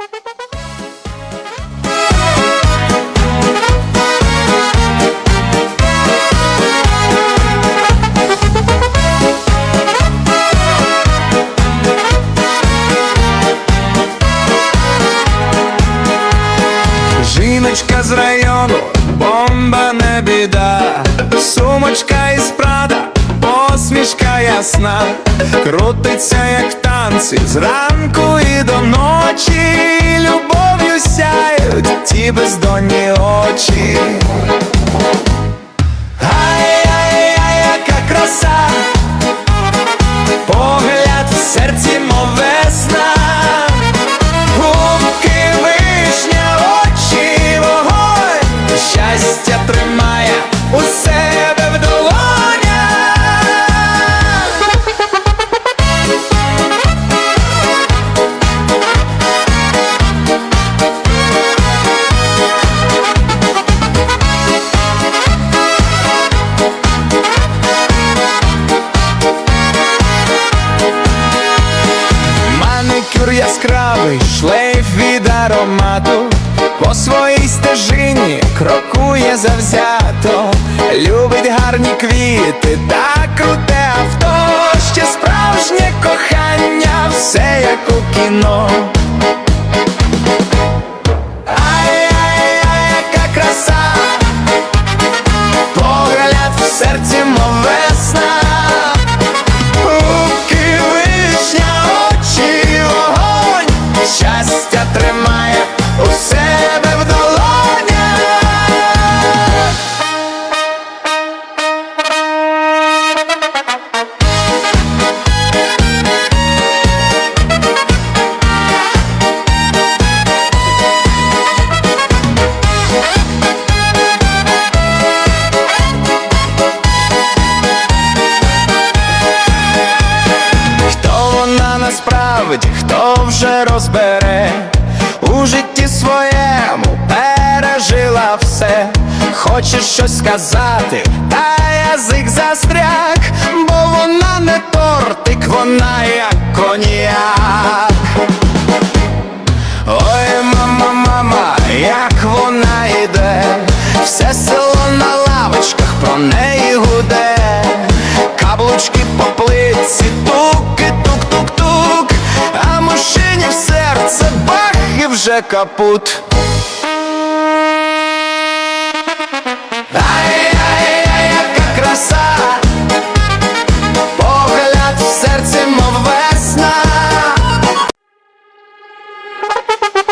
Жіночка з району, бомба не біда, сумочка із прада, посмішка ясна, крутиться, як танці, зранку і до ночі, любов'ю сяють ті бездонні очі. Маникюр яскравий, шлейф від аромату, по своїй стежині крокує завзято, любить гарні квіти та круте авто, ще справжнє кохання, все як у кіно. Ай-яй-яй, яка краса, погляд в серці, вона хто вже розбере. У житті своєму пережила все, хоче щось сказати, та язик застряг, бо вона не тортик, вона як коньяк. Ой, мама, мама, як вона йде, все село на лавочках про неї вже капут.